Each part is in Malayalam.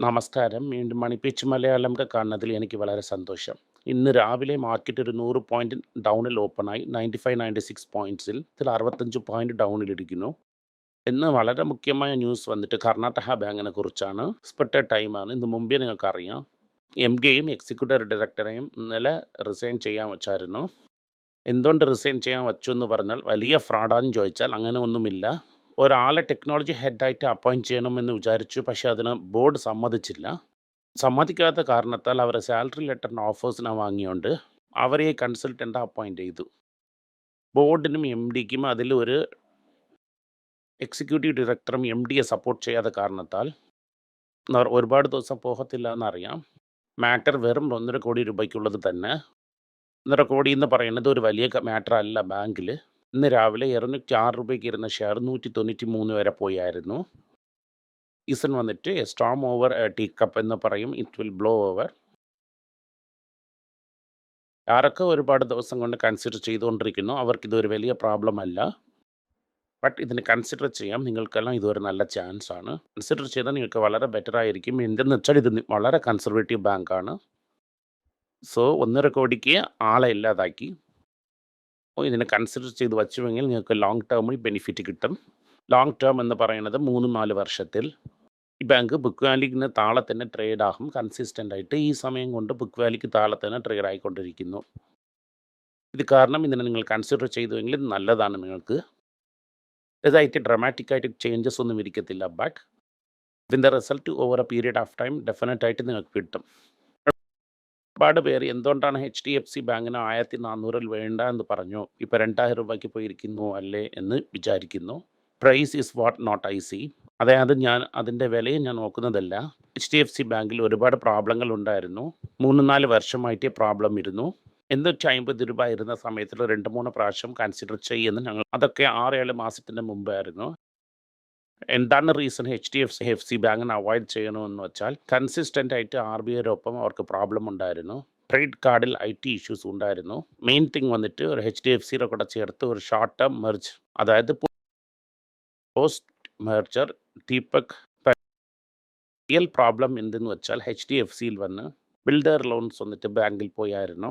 നമസ്കാരം. വീണ്ടും മണി പിച്ച് മലയാളം കാണുന്നതിൽ എനിക്ക് വളരെ സന്തോഷം. ഇന്ന് രാവിലെ മാർക്കറ്റ് ഒരു നൂറ് പോയിന്റ് ഡൗണിൽ ഓപ്പണായി. 95, 96 പോയിന്റ്സിൽ. ഇതിൽ 65 പോയിന്റ് ഡൗണിൽ ഡൗണിലിരിക്കുന്നു. ഇന്ന് വളരെ മുഖ്യമായ ന്യൂസ് വന്നിട്ട് കർണാടക ബാങ്കിനെ കുറിച്ചാണ്. സ്പെട്ട ടൈമാണ്. ഇന്ന് മുമ്പേ നിങ്ങൾക്കറിയാം. കെയും എക്സിക്യൂട്ടീവ് ഡയറക്ടറെയും ഇന്നലെ റിസൈൻ ചെയ്യാൻ വച്ചായിരുന്നു. എന്തുകൊണ്ട് റിസൈൻ ചെയ്യാൻ വച്ചു എന്ന് പറഞ്ഞാൽ വലിയ ഫ്രോഡാന്ന് ചോദിച്ചാൽ അങ്ങനെ ഒന്നുമില്ല. ഒരാളെ ടെക്നോളജി ഹെഡായിട്ട് അപ്പോയിന്റ് ചെയ്യണമെന്ന് വിചാരിച്ചു. പക്ഷേ അതിന് ബോർഡ് സമ്മതിച്ചില്ല. സമ്മതിക്കാത്ത കാരണത്താൽ അവരെ സാലറി ലെറ്ററിന്റെ ഓഫേഴ്സിനെ വാങ്ങിയോണ്ട് അവരെ കൺസൾട്ടന്റ് അപ്പോയിന്റ് ചെയ്തു. ബോർഡിനും എംഡിക്കും അതിൽ ഒരു എക്സിക്യൂട്ടീവ് ഡയറക്ടറും എം ഡിയെ സപ്പോർട്ട് ചെയ്യാത്ത കാരണത്താൽ ഒരുപാട് ദിവസം പോകത്തില്ല എന്നറിയാം. മാറ്റർ വെറും ഒന്നര കോടി രൂപയ്ക്കുള്ളത് തന്നെ. ഒന്നര കോടി എന്ന് പറയുന്നത് ഒരു വലിയ മാറ്റർ അല്ല ബാങ്കിൽ. ഇന്ന് രാവിലെ ഇരുന്നൂറ്റി ആറ് രൂപയ്ക്ക് ഇരുന്ന ഷെയർ നൂറ്റി തൊണ്ണൂറ്റി മൂന്ന് വരെ പോയായിരുന്നു. ഇസൺ വന്നിട്ട് സ്റ്റോം ഓവർ ടീ കപ്പ് എന്ന് പറയും. It will blow over. ആരൊക്കെ ഒരുപാട് ദിവസം കൊണ്ട് കൺസിഡർ ചെയ്തുകൊണ്ടിരിക്കുന്നു അവർക്ക് ഇതൊരു വലിയ പ്രോബ്ലം അല്ല. ബട്ട് ഇതിന് കൺസിഡർ ചെയ്യാം. നിങ്ങൾക്കെല്ലാം ഇതൊരു നല്ല ചാൻസ് ആണ്. കൺസിഡർ ചെയ്താൽ നിങ്ങൾക്ക് വളരെ ബെറ്റർ ആയിരിക്കും. എന്തെന്ന് വെച്ചാൽ ഇത് വളരെ കൺസർവേറ്റീവ് ബാങ്കാണ്. സോ ഒന്നര കോടിക്ക് ആളെ ഇല്ലാതാക്കി. അപ്പോൾ ഇതിനെ കൺസിഡർ ചെയ്ത് വച്ചുവെങ്കിൽ നിങ്ങൾക്ക് ലോങ് ടേമിൽ ബെനിഫിറ്റ് കിട്ടും. ലോങ് ടേം എന്ന് പറയുന്നത് മൂന്ന് നാല് വർഷത്തിൽ ഈ ബാങ്ക് ബുക്ക് വാലിക്കിന് താളെ തന്നെ ട്രേഡ് ആകും കൺസിസ്റ്റന്റ് ആയിട്ട് ഈ സമയം കൊണ്ട് ബുക്ക് വാലിക്ക് താളെ തന്നെ ട്രേഡ് ആയിക്കൊണ്ടിരിക്കുന്നു. ഇത് കാരണം ഇതിനെ നിങ്ങൾ കൺസിഡർ ചെയ്തുവെങ്കിൽ ഇത് നല്ലതാണ് നിങ്ങൾക്ക്. ഇതായിട്ട് ഡ്രമാറ്റിക് ആയിട്ട് ചേഞ്ചസ് ഒന്നും ഇരിക്കത്തില്ല. ബട്ട് ഇതിന്റെ result over a period of time ഡെഫിനറ്റായിട്ട് നിങ്ങൾക്ക് കിട്ടും. ഒരുപാട് പേര് എന്തുകൊണ്ടാണ് എച്ച് ഡി എഫ് സി ബാങ്കിന് ആയിരത്തി നാനൂറിൽ വേണ്ട എന്ന് പറഞ്ഞു ഇപ്പോൾ രണ്ടായിരം രൂപയ്ക്ക് പോയിരിക്കുന്നു അല്ലേ എന്ന് വിചാരിക്കുന്നു. Price is what not I see. അതായത് ഞാൻ അതിന്റെ വിലയും ഞാൻ നോക്കുന്നതല്ല. എച്ച് ഡി എഫ് സി ബാങ്കിൽ ഒരുപാട് പ്രോബ്ലങ്ങൾ ഉണ്ടായിരുന്നു. മൂന്ന് നാല് വർഷമായിട്ട് പ്രോബ്ലം ഇരുന്നു. എണ്ണൂറ്റി അമ്പത് രൂപ ഇരുന്ന സമയത്തിൽ രണ്ട് മൂന്ന് പ്രാവശ്യം കൺസിഡർ ചെയ്യുന്നു ഞങ്ങൾ അതൊക്കെ ആറ് ഏഴ് മാസത്തിന് മുമ്പായിരുന്നു. എന്താണ് reason H D F C F C ബാങ്കിന് അവോയ്ഡ് ചെയ്യണമെന്ന് വെച്ചാൽ കൺസിസ്റ്റന്റ് ആയിട്ട് ആർ ബി ഐയോടൊപ്പം അവർക്ക് പ്രോബ്ലം ഉണ്ടായിരുന്നു. ക്രെഡിറ്റ് കാർഡിൽ ഐ ടി ഇഷ്യൂസ് ഉണ്ടായിരുന്നു. മെയിൻ തിങ് വന്നിട്ട് ഒരു എച്ച് ഡി എഫ് സിയുടെ കൂടെ ചേർത്ത് ഒരു ഷോർട്ട് ടേം മെർജ് അതായത് post merger Deepak real problem എന്തെന്ന് വെച്ചാൽ എച്ച് ഡി എഫ് സിയിൽ വന്ന് ബിൽഡർ ലോൺസ് വന്നിട്ട് ബാങ്കിൽ പോയായിരുന്നു.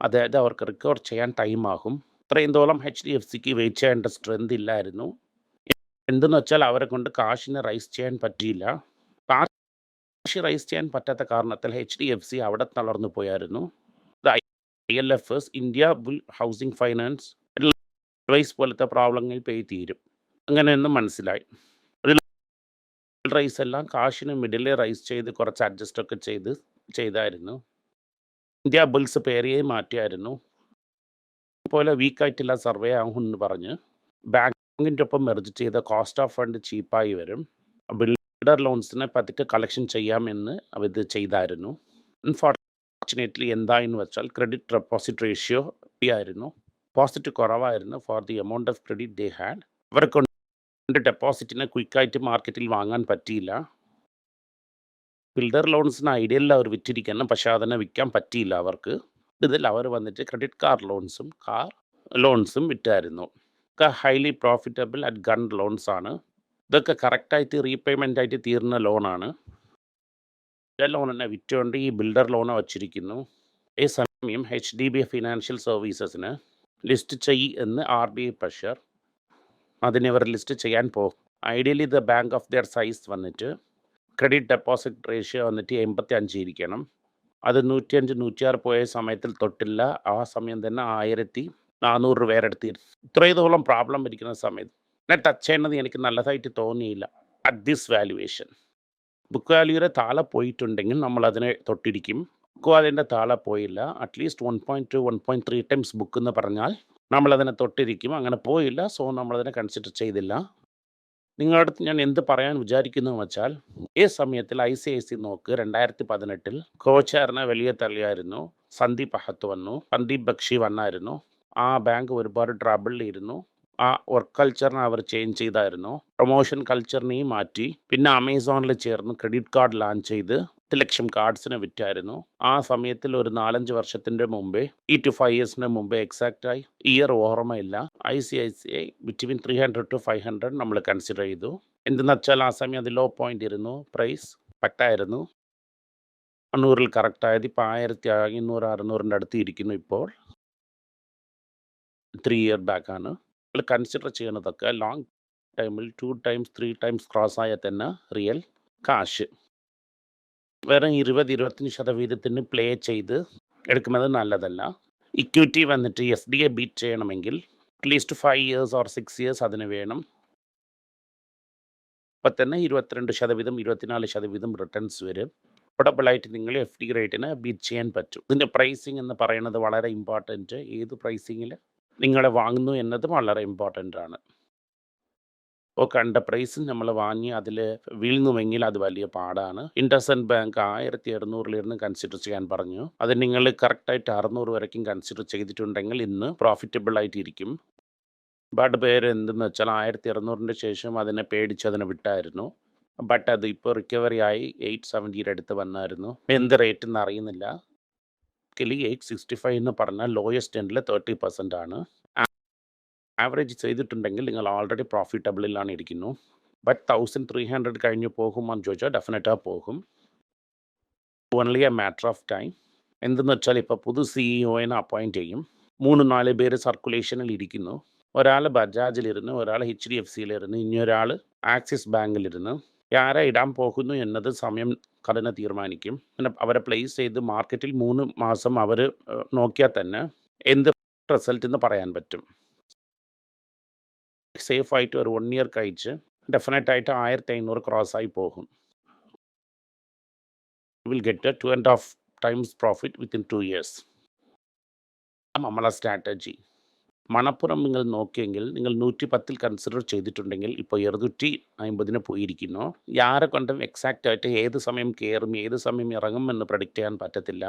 അതായത് അവർക്ക് റിക്കവർ ചെയ്യാൻ ടൈം ആകും ഇത്രയും തോളം എച്ച് ഡി എഫ് സിക്ക് വെയിറ്റ് ചെയ്യേണ്ട സ്ട്രെങ്ത് ഇല്ലായിരുന്നു. എന്തെന്ന് വെച്ചാൽ അവരെ കൊണ്ട് കാശിനെ റൈസ് ചെയ്യാൻ പറ്റിയില്ല. കാശ് റൈസ് ചെയ്യാൻ പറ്റാത്ത കാരണത്തിൽ എച്ച് ഡി എഫ് സി അവിടെ തളർന്നു പോയായിരുന്നു. I L F S India bull housing finance rise പോലത്തെ പ്രോബ്ലങ്ങൾ പേ തീരും. അങ്ങനെയൊന്നും മനസ്സിലായി. റൈസ് എല്ലാം കാശിന് മിഡിലെ റൈസ് ചെയ്ത് കുറച്ച് അഡ്ജസ്റ്റ് ഒക്കെ ചെയ്ത് ചെയ്തായിരുന്നു. ഇന്ത്യ ബുൾസ് പേരെയെ മാറ്റിയായിരുന്നു. പോലെ വീക്കായിട്ടില്ല സർവേ ആകും എന്ന് പറഞ്ഞ് ബാങ്കിന്റെ ഒപ്പം മെർജ് ചെയ്ത കോസ്റ്റ് ഓഫ് ഫണ്ട് ചീപ്പായി വരും. ബിൽഡർ ലോൺസിനെ പതുക്കെ കളക്ഷൻ ചെയ്യാമെന്ന് അവരിത് ചെയ്തായിരുന്നു. അൺഫോർച്ചുനേറ്റ്ലി എന്തായെന്ന് വെച്ചാൽ ക്രെഡിറ്റ് ഡെപ്പോസിറ്റ് റേഷ്യോ ആയിരുന്നു. ഡെപ്പോസിറ്റ് കുറവായിരുന്നു for the amount of credit they had. അവർക്ക് ഡെപ്പോസിറ്റിനെ ക്വിക്കായിട്ട് മാർക്കറ്റിൽ വാങ്ങാൻ പറ്റിയില്ല. ബിൽഡർ ലോൺസിന് ഐഡിയ അവർ വിറ്റിരിക്കണം പക്ഷേ അതിനെ വിൽക്കാൻ പറ്റിയില്ല അവർക്ക്. ഇതിൽ അവർ വന്നിട്ട് ക്രെഡിറ്റ് കാർഡ് ലോൺസും കാർ ലോൺസും വിറ്റായിരുന്നു. ഒക്കെ highly profitable at gun loans ആണ്. ഇതൊക്കെ കറക്റ്റായിട്ട് റീപേയ്മെന്റ് ആയിട്ട് തീർന്ന ലോണാണ്. തന്നെ വിറ്റുകൊണ്ട് ഈ ബിൽഡർ ലോണ് വച്ചിരിക്കുന്നു. ഈ സമയം എച്ച് ഡി ബി ഫിനാൻഷ്യൽ സർവീസസിന് ലിസ്റ്റ് ചെയ്യ് എന്ന് ആർ ബി ഐ പ്രഷർ. അതിനെ ലിസ്റ്റ് ചെയ്യാൻ പോകും. Ideally the bank of their size വന്നിട്ട് ക്രെഡിറ്റ് ഡെപ്പോസിറ്റ് റേഷ്യോ വന്നിട്ട് എൺപത്തി അഞ്ച് ഇരിക്കണം. അത് നൂറ്റിയഞ്ച് നൂറ്റിയാറ് പോയ സമയത്തിൽ തൊട്ടില്ല. ആ സമയം തന്നെ ആയിരത്തി നാനൂറ് എടുത്ത് ഇത്രത്തോളം പ്രോബ്ലം ഇരിക്കുന്ന സമയത്ത് എന്നെ ടച്ച് ചെയ്യുന്നത് എനിക്ക് നല്ലതായിട്ട് തോന്നിയില്ല. At this valuation. ബുക്ക് വാല്യൂടെ താഴെ പോയിട്ടുണ്ടെങ്കിൽ നമ്മൾ അതിനെ തൊട്ടിരിക്കും. ബുക്ക് വാല്യൂന്റെ താഴെ പോയില്ല. At least one point two one point three times book എന്ന് പറഞ്ഞാൽ നമ്മൾ അതിനെ തൊട്ടിരിക്കും. അങ്ങനെ പോയില്ല. സോ നമ്മളതിനെ കൺസിഡർ ചെയ്തില്ല. നിങ്ങളുടെ അടുത്ത് ഞാൻ എന്ത് പറയാൻ വിചാരിക്കുന്നു വെച്ചാൽ ഈ സമയത്തിൽ ഐ സി ഐ സി നോക്ക് രണ്ടായിരത്തി പതിനെട്ടിൽ കോച്ചാറിനെ വലിയ തള്ളിയായിരുന്നു. സന്ദീപ് അഹത്ത് വന്നു. സന്ദീപ് ബക്ഷി വന്നായിരുന്നു. ആ ബാങ്ക് ഒരുപാട് ട്രബിളിലിരുന്നു. ആ വർക്ക് കൾച്ചറിനെ അവർ ചേഞ്ച് ചെയ്തായിരുന്നു. പ്രൊമോഷൻ കൾച്ചറിനെയും മാറ്റി. പിന്നെ അമേസോണിൽ ചേർന്ന് ക്രെഡിറ്റ് കാർഡ് ലോഞ്ച് ചെയ്ത് പത്ത് ലക്ഷം കാർഡ്സിനെ വിറ്റായിരുന്നു. ആ സമയത്തിൽ ഒരു നാലഞ്ച് വർഷത്തിന്റെ മുമ്പേ ഈ ടു ഫൈവ് ഇയേഴ്സിന് മുമ്പേ എക്സാക്റ്റായി ഇയർ ഓർമ്മയില്ല. I C I C I between three hundred two five hundred നമ്മൾ കൺസിഡർ ചെയ്തു. എന്തെന്ന് വെച്ചാൽ ആ സമയം അത് ലോ പോയിന്റ് ഇരുന്നു പ്രൈസ് പട്ടായിരുന്നു അണ്ണൂറിൽ കറക്റ്റ് ആയത് ഇപ്പോൾ ആയിരത്തി അഞ്ഞൂറ് അറുന്നൂറിന്റെ അടുത്ത് ഇരിക്കുന്നു ഇപ്പോൾ ത്രീ ഇയർ ബാക്ക് ആണ്. നിങ്ങൾ കൺസിഡർ ചെയ്യുന്നതൊക്കെ ലോങ് ടൈമിൽ two times three times cross ആയാൽ തന്നെ റിയൽ കാശ് വെറും ഇരുപത് ഇരുപത്തഞ്ച് ശതവീതത്തിന് പ്ലേ ചെയ്ത് എടുക്കുന്നത് നല്ലതല്ല. ഇക്വിറ്റി വന്നിട്ട് എസ് ഡി എ ബീറ്റ് ചെയ്യണമെങ്കിൽ at least five years or six years അതിന് വേണം. അപ്പം തന്നെ ഇരുപത്തിരണ്ട് ശതവീതം ഇരുപത്തിനാല് ശതവീതം റിട്ടേൺസ് വരും. അഫോർഡബിളായിട്ട് നിങ്ങൾ എഫ് ഡി റേറ്റിന് ബീറ്റ് ചെയ്യാൻ പറ്റും. ഇതിന്റെ പ്രൈസിങ് എന്ന് പറയുന്നത് വളരെ ഇമ്പോർട്ടന്റ് ഏത് പ്രൈസിങ്ങിൽ നിങ്ങൾ വാങ്ങുന്നു എന്നത് വളരെ ഇമ്പോർട്ടന്റ് ആണ്. ഇപ്പോൾ കണ്ട പ്രൈസ് നമ്മൾ വാങ്ങി അതിൽ വീഴുന്നുവെങ്കിൽ അത് വലിയ പാടാണ്. ഇൻഡസൻഡ് ബാങ്ക് ആയിരത്തി അറുന്നൂറിലിരുന്ന് കൺസിഡർ ചെയ്യാൻ പറഞ്ഞു. അത് നിങ്ങൾ കറക്റ്റായിട്ട് അറുന്നൂറ് വരയ്ക്കും കൺസിഡർ ചെയ്തിട്ടുണ്ടെങ്കിൽ ഇന്ന് പ്രോഫിറ്റബിൾ ആയിട്ടിരിക്കും. ഒരുപാട് പേര് എന്തെന്ന് വെച്ചാൽ ആയിരത്തി അറുന്നൂറിന്റെ ശേഷം അതിനെ പേടിച്ച് അതിനെ വിട്ടായിരുന്നു. ബട്ട് അത് ഇപ്പോൾ റിക്കവറി ആയി എയ്റ്റ് സെവന്റിയുടെ അടുത്ത് വന്നായിരുന്നു. എന്ത് റേറ്റ് എന്ന് അറിയുന്നില്ല. കിലി എയ്റ്റ് സിക്സ്റ്റി ഫൈവ് എന്ന് പറഞ്ഞാൽ ലോയസ്റ്റ് എൻഡിൽ തേർട്ടി പെർസെന്റ് ആണ്. ആവറേജ് ചെയ്തിട്ടുണ്ടെങ്കിൽ നിങ്ങൾ ഓൾറെഡി പ്രോഫിറ്റബിളിലാണ് ഇരിക്കുന്നു. ബട്ട് തൗസൻഡ് ത്രീ ഹൺഡ്രഡ് കഴിഞ്ഞ് പോകുമോ എന്ന് ചോദിച്ചാൽ ഡെഫിനറ്റാ പോകും. Only a matter of time എന്തെന്ന് വെച്ചാൽ ഇപ്പോൾ പുതു സിഇഒനെ അപ്പോയിന്റ് ചെയ്യും. മൂന്ന് നാല് പേര് സർക്കുലേഷനിൽ ഇരിക്കുന്നു. ഒരാൾ ബജാജിലിരുന്ന് ഒരാൾ എച്ച് ഡി എഫ് സിയിലിരുന്ന് ഇനി ഒരാൾ ആക്സിസ് ബാങ്കിലിരുന്ന് ആരെ ഇടാൻ പോകുന്നു എന്നത് സമയം ഘടന തീരുമാനിക്കും. പിന്നെ അവരെ പ്ലേസ് ചെയ്ത് മാർക്കറ്റിൽ മൂന്ന് മാസം അവർ നോക്കിയാൽ തന്നെ എന്ത് റിസൾട്ട് എന്ന് പറയാൻ പറ്റും. സേഫ് ആയിട്ട് ഒരു വൺ ഇയർ കഴിച്ച് ഡെഫിനറ്റ് ആയിട്ട് ആയിരത്തി അഞ്ഞൂറ് ക്രോസ് ആയി പോകും. Will get two and half times profit within two years നമ്മളെ സ്ട്രാറ്റജി മണപ്പുറം നിങ്ങൾ നോക്കിയെങ്കിൽ നിങ്ങൾ നൂറ്റി പത്തിൽ കൺസിഡർ ചെയ്തിട്ടുണ്ടെങ്കിൽ ഇപ്പോൾ ഇരുന്നൂറ്റി അമ്പതിന് പോയിരിക്കുന്നു. യാരെ കൊണ്ടും എക്സാക്റ്റ് ആയിട്ട് ഏത് സമയം കയറും ഏത് സമയം ഇറങ്ങും എന്ന് പ്രഡിക്റ്റ് ചെയ്യാൻ പറ്റത്തില്ല.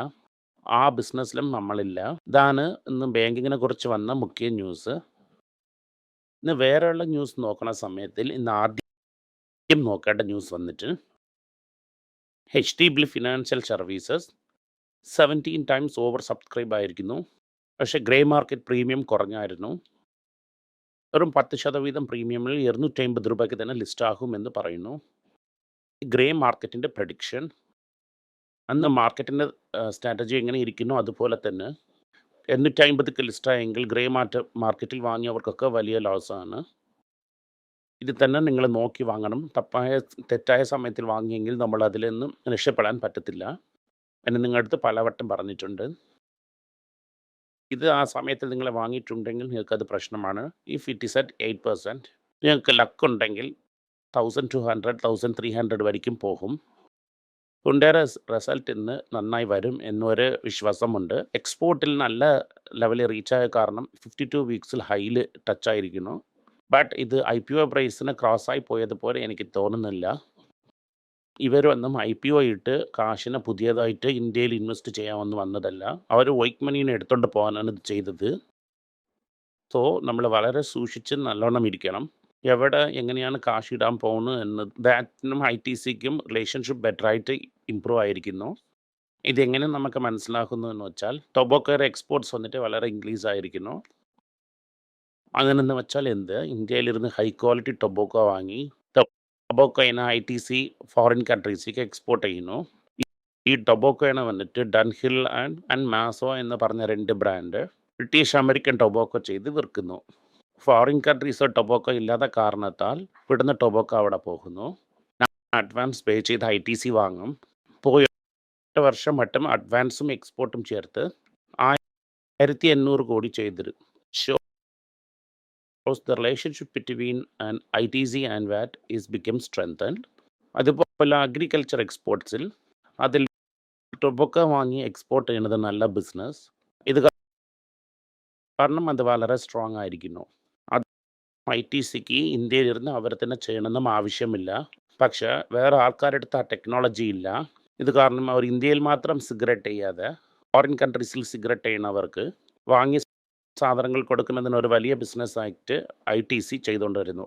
ആ ബിസിനസ്സിലും നമ്മളില്ല. ഇതാണ് ഇന്ന് ബാങ്കിങ്ങിനെ കുറിച്ച് വന്ന മുഖ്യ ന്യൂസ് ഇന്ന് വേറെയുള്ള ന്യൂസ് നോക്കുന്ന സമയത്തിൽ ഇന്ന് ആദ്യം നോക്കേണ്ട ന്യൂസ് വന്നിട്ട് H D B financial services seventeen times over subscribe ആയിരിക്കുന്നു. പക്ഷേ ഗ്രേ മാർക്കറ്റ് പ്രീമിയം കുറഞ്ഞായിരുന്നു. വെറും പത്ത് ശതവീതം പ്രീമിയമിൽ ഇരുന്നൂറ്റി അമ്പത് രൂപയ്ക്ക് തന്നെ ലിസ്റ്റ് എന്ന് പറയുന്നു. ഗ്രേ മാർക്കറ്റിന്റെ പ്രഡിക്ഷൻ അന്ന് മാർക്കറ്റിന്റെ സ്ട്രാറ്റജി എങ്ങനെ ഇരിക്കുന്നു അതുപോലെ തന്നെ എണ്ണൂറ്റി അമ്പതൊക്കെ ലിസ്റ്റായെങ്കിൽ ഗ്രേ മാർട്ട് മാർക്കറ്റിൽ വാങ്ങിയവർക്കൊക്കെ വലിയ ലോസാണ്. ഇത് തന്നെ നിങ്ങൾ നോക്കി വാങ്ങണം. തപ്പായ തെറ്റായ സമയത്തിൽ വാങ്ങിയെങ്കിൽ നമ്മൾ അതിൽ നിന്നും രക്ഷപ്പെടാൻ പറ്റത്തില്ല. എന്ന് നിങ്ങളടുത്ത് പലവട്ടം പറഞ്ഞിട്ടുണ്ട്. ഇത് ആ സമയത്തിൽ നിങ്ങൾ വാങ്ങിയിട്ടുണ്ടെങ്കിൽ നിങ്ങൾക്ക് അത് പ്രശ്നമാണ്. If it is at eight percent നിങ്ങൾക്ക് ലക്ക് ഉണ്ടെങ്കിൽ thousand two hundred thousand three hundred വരയ്ക്കും പോകും. ഹുണ്ടയുടെ റിസൾട്ട് ഇന്ന് നന്നായി വരും എന്നൊരു വിശ്വാസമുണ്ട്. എക്സ്പോർട്ടിൽ നല്ല ലെവലിൽ റീച്ചായ കാരണം ഫിഫ്റ്റി ടു വീക്സിൽ ഹൈയിൽ ടച്ചായിരിക്കുന്നു ബട്ട് ഇത് ഐ പി ഒ പ്രൈസിന് ക്രോസായി പോയതുപോലെ എനിക്ക് തോന്നുന്നില്ല. ഇവരൊന്നും ഐ പി ഒ ഇട്ട് കാശിനെ പുതിയതായിട്ട് ഇന്ത്യയിൽ ഇൻവെസ്റ്റ് ചെയ്യാമെന്ന് വന്നതല്ല. അവർ വൈക്ക് മണീനെ എടുത്തുകൊണ്ട് പോകാനാണ് ഇത് ചെയ്തത്. സോ നമ്മൾ വളരെ സൂക്ഷിച്ച് നല്ലോണം ഇരിക്കണം. എവിടെ എങ്ങനെയാണ് കാശ് ഇടാൻ പോകുന്നത് എന്ന് ദാറ്റിനും ഐ ടി സിക്കും റിലേഷൻഷിപ്പ് ബെറ്ററായിട്ട് ഇമ്പ്രൂവ് ആയിരിക്കുന്നു. ഇതെങ്ങനെ നമുക്ക് മനസ്സിലാക്കുന്നു എന്ന് വെച്ചാൽ ടൊബോക്കോയുടെ എക്സ്പോർട്ട്സ് വന്നിട്ട് വളരെ ഇൻക്രീസ് ആയിരിക്കുന്നു. അങ്ങനെ അങ്ങനെന്ന് വെച്ചാൽ എന്ത്? ഇന്ത്യയിലിരുന്ന് ഹൈ ക്വാളിറ്റി ടൊബോക്കോ വാങ്ങി ടൊബോക്കോയിനെ ഐ ടി സി ഫോറിൻ കൺട്രീസിലേക്ക് എക്സ്പോർട്ട് ചെയ്യുന്നു. ഈ ടൊബോക്കോയിനെ വന്നിട്ട് ഡൺഹിൽ ആൻഡ് ആൻഡ് മാസോ എന്ന് പറഞ്ഞ രണ്ട് ബ്രാൻഡ് ബ്രിട്ടീഷ് അമേരിക്കൻ ടൊബോക്കോ ചെയ്ത് വിൽക്കുന്നു. ഫോറിൻ കൺട്രീസ് ടൊബോക്കോ ഇല്ലാത്ത കാരണത്താൽ ഇവിടുന്ന് ടൊബോക്കോ അവിടെ പോകുന്നു. അഡ്വാൻസ് പേ ചെയ്ത് ഐ ടി സി വാങ്ങും. പോയ വർഷം മറ്റും അഡ്വാൻസും എക്സ്പോർട്ടും ചേർത്ത് ആയിരത്തി എണ്ണൂറ് കോടി ചെയ്തിട്ട് relationship between and I T C and what is become strengthened അതുപോലെ അഗ്രികൾച്ചർ എക്സ്പോർട്സിൽ അതിൽ ടൊബൊക്ക വാങ്ങി എക്സ്പോർട്ട് ചെയ്യുന്നത് നല്ല ബിസിനസ് ഇത് കാരണം അത് വളരെ സ്ട്രോങ് ആയിരിക്കുന്നു അത് ഐ ടി സിക്ക് ഇന്ത്യയിലിരുന്ന് അവർ തന്നെ ചെയ്യണമെന്നും ആവശ്യമില്ല പക്ഷേ വേറെ ആൾക്കാരുടെ അടുത്ത് ആ ടെക്നോളജി ഇല്ല ഇത് കാരണം അവർ ഇന്ത്യയിൽ മാത്രം സിഗരറ്റ് ചെയ്യാതെ ഫോറിൻ കൺട്രീസിൽ സിഗരറ്റ് ചെയ്യുന്നവർക്ക് വാങ്ങി സാധനങ്ങൾ കൊടുക്കുന്നതിന് ഒരു വലിയ business act I T C ചെയ്തുകൊണ്ടിരുന്നു.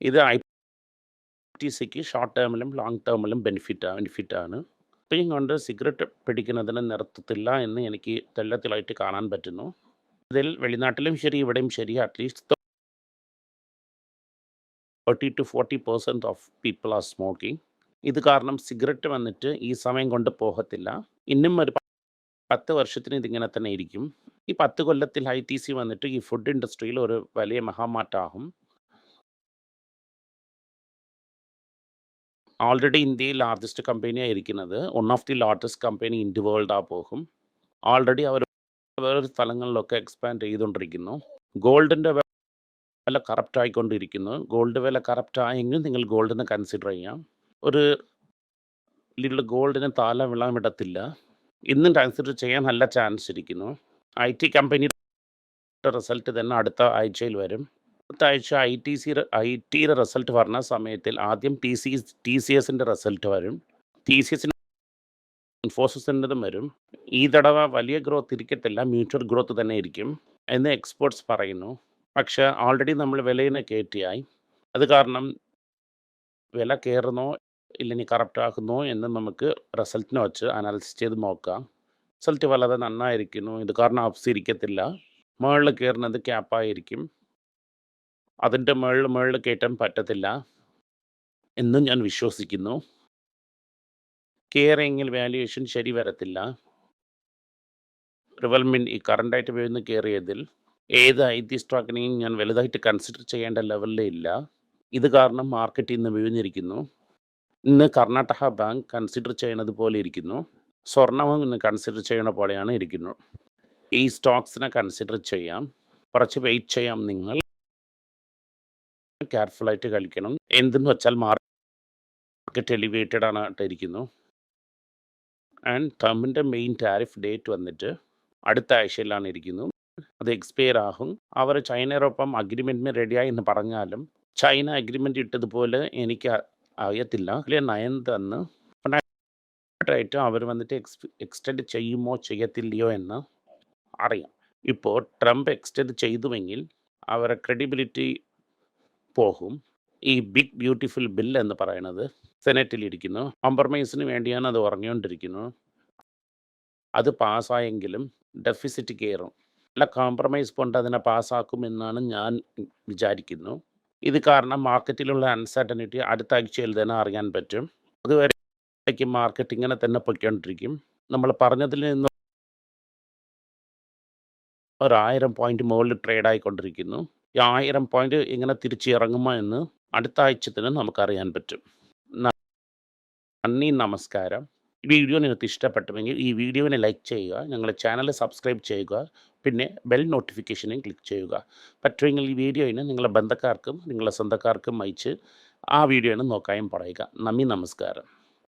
ഇത് ഐ ടി സിക്ക് ഷോർട്ട് ടേമിലും ലോങ് ടേമിലും ബെനിഫിറ്റ് ബെനിഫിറ്റാണ് ഇപ്പോഴും കൊണ്ട് സിഗരറ്റ് പിടിക്കുന്നതിന് നിർത്തത്തില്ല എന്ന് എനിക്ക് തെല്ലത്തിലായിട്ട് കാണാൻ പറ്റുന്നു. ഇതിൽ വെളിനാട്ടിലും ശരി ഇവിടെയും ശരി. At least thirty two forty percent of people are smoking ഇത് കാരണം സിഗരറ്റ് വന്നിട്ട് ഈ സമയം കൊണ്ട് പോകത്തില്ല. ഇന്നും ഒരു പത്ത് വർഷത്തിന് ഇതിങ്ങനെ തന്നെ ഇരിക്കും. ഈ പത്ത് കൊല്ലത്തിൽ ഐ ടി സി വന്നിട്ട് ഈ ഫുഡ് ഇൻഡസ്ട്രിയിൽ ഒരു വലിയ മഹാമാറ്റമാകും. ഓൾറെഡി ഇന്ത്യയിൽ ലാർജസ്റ്റ് കമ്പനിയാണ് ഇരിക്കുന്നത്. One of the largest company in the world ആ പോകും. ഓൾറെഡി അവർ വേറെ സ്ഥലങ്ങളിലൊക്കെ എക്സ്പാൻഡ് ചെയ്തുകൊണ്ടിരിക്കുന്നു. ഗോൾഡിന്റെ വില കറപ്റ്റ് ആയിക്കൊണ്ടിരിക്കുന്നു. ഗോൾഡ് വില കറപ്റ്റ് ആയെങ്കിൽ നിങ്ങൾ ഗോൾഡിനെ കൺസിഡർ ചെയ്യാം. ഒരു ലിറ്റിൽ ഗോൾഡിന് താല വിളാൻ വിടത്തില്ല ഇന്നും കൺസിഡർ ചെയ്യാൻ നല്ല ചാൻസ് ഇരിക്കുന്നു. ഐ ടി കമ്പനിയുടെ റിസൾട്ട് തന്നെ അടുത്ത ആഴ്ചയിൽ വരും. അടുത്ത ആഴ്ച ഐ ടി സി ഐ ടിയുടെ റിസൾട്ട് വരുന്ന സമയത്തിൽ ആദ്യം ടി സി ടി സി എസിന്റെ റിസൾട്ട് വരും. ടി സി എസിന് ഇൻഫോസിസിന്റെതും വരും. ഈ തടവ വലിയ ഗ്രോത്ത് ഇരിക്കത്തില്ല. മ്യൂച്വൽ ഗ്രോത്ത് തന്നെ ഇരിക്കും എന്ന് എക്സ്പേർട്സ് പറയുന്നു. പക്ഷേ ഓൾറെഡി നമ്മൾ വിലയിനെ കയറ്റിയായി. അത് കാരണം വില കയറുന്നോ. ഇല്ലെങ്കിൽ കറപ്റ്റ് ആക്കുന്നോ എന്ന് നമുക്ക് റിസൾട്ടിനെ വെച്ച് അനാലിസിസ് ചെയ്ത് നോക്കാം. റിസൾട്ട് വളരെ നന്നായിരിക്കുന്നു. ഇത് കാരണം അപ്സ് ഇരിക്കത്തില്ല. മുകളിൽ കയറുന്നത് ക്യാപ്പായിരിക്കും അതിന്റെ മുകളിൽ മുകളിൽ കയറ്റാൻ പറ്റത്തില്ല എന്നും ഞാൻ വിശ്വസിക്കുന്നു. കയറിയെങ്കിൽ വാല്യുവേഷൻ ശരി വരത്തില്ല. റിവൽമെന്റ് ഈ കറണ്ടായിട്ട് വീഴുന്ന കയറിയതിൽ ഏത് ഐ ടി സ്റ്റോക്കിനെയും ഞാൻ വലുതായിട്ട് കൺസിഡർ ചെയ്യേണ്ട ലെവലിലേ ഇല്ല. ഇത് കാരണം മാർക്കറ്റ് ഇന്ന് വീഴ്ന്നിരിക്കുന്നു. ഇന്ന് കർണാടക ബാങ്ക് കൺസിഡർ ചെയ്യുന്നത് പോലെ ഇരിക്കുന്നു. സ്വർണവും ഇന്ന് കൺസിഡർ ചെയ്യണ പോലെയാണ് ഇരിക്കുന്നത് ഈ സ്റ്റോക്സിനെ കൺസിഡർ ചെയ്യാം. കുറച്ച് വെയിറ്റ് ചെയ്യാം നിങ്ങൾ. കെയർഫുള്ളായിട്ട് കളിക്കണം. എന്തെന്ന് വെച്ചാൽ മാർക്കറ്റ് എലിവേറ്റഡ് ആണ് ഇരിക്കുന്നു. ആൻഡ് ട്രംപിന്റെ മെയിൻ ടാരിഫ് ഡേറ്റ് വന്നിട്ട് അടുത്ത ആഴ്ചയിലാണ് ഇരിക്കുന്നു. അത് എക്സ്പയർ ആകും. അവർ ചൈനയോടൊപ്പം അഗ്രിമെന്റിന് റെഡിയായി എന്ന് പറഞ്ഞാലും ചൈന അഗ്രിമെന്റ് ഇട്ടതുപോലെ എനിക്ക് അറിയത്തില്ല. അല്ലെ നയൻതെന്ന് തന്ന് ആയിട്ട് അവർ വന്നിട്ട് എക്സ് എക്സ്റ്റെൻഡ് ചെയ്യുമോ ചെയ്യത്തില്ലയോ എന്ന് അറിയാം. ഇപ്പോൾ ട്രംപ് എക്സ്റ്റെൻഡ് ചെയ്തുവെങ്കിൽ അവരുടെ ക്രെഡിബിലിറ്റി പോകും. ഈ ബിഗ് ബ്യൂട്ടിഫുൾ ബിൽ എന്ന് പറയുന്നത് സെനറ്റിൽ ഇരിക്കുന്നു. കോംപ്രമൈസിന് വേണ്ടിയാണ് അത് ഉറങ്ങിക്കൊണ്ടിരിക്കുന്നത് അത് പാസ്സായെങ്കിലും ഡെഫിസിറ്റ് കയറും നല്ല കോംപ്രമൈസ് കൊണ്ട് അതിനെ പാസ്സാക്കുമെന്നാണ് ഞാൻ വിചാരിക്കുന്നു. ഇത് കാരണം മാർക്കറ്റിലുള്ള അൺസർട്ടനിറ്റി അടുത്ത ആഴ്ചയിൽ തന്നെ അറിയാൻ പറ്റും. അതുവരെ മാർക്കറ്റ് ഇങ്ങനെ തന്നെ പൊയ്ക്കൊണ്ടിരിക്കും. നമ്മൾ പറഞ്ഞതിൽ നിന്ന് ഒരായിരം പോയിന്റ് മുകളിൽ ട്രേഡ് ആയിക്കൊണ്ടിരിക്കുന്നു. ഈ ആയിരം പോയിന്റ് ഇങ്ങനെ തിരിച്ചിറങ്ങുമോ എന്ന് അടുത്ത ആഴ്ച തന്നെ നമുക്കറിയാൻ പറ്റും. നന്ദി നമസ്കാരം. വീഡിയോ നിങ്ങൾക്ക് ഇഷ്ടപ്പെട്ടുവെങ്കിൽ ഈ വീഡിയോനെ ലൈക്ക് ചെയ്യുക ഞങ്ങളുടെ ചാനൽ സബ്സ്ക്രൈബ് ചെയ്യുക പിന്നെ ബെൽ നോട്ടിഫിക്കേഷനും ക്ലിക്ക് ചെയ്യുക. പറ്റുമെങ്കിൽ ഈ വീഡിയോയിന് നിങ്ങളുടെ ബന്ധക്കാർക്കും നിങ്ങളുടെ സ്വന്തക്കാർക്കും അയച്ച് ആ വീഡിയോനെ നോക്കാനും പറയുക. നന്ദി നമസ്കാരം.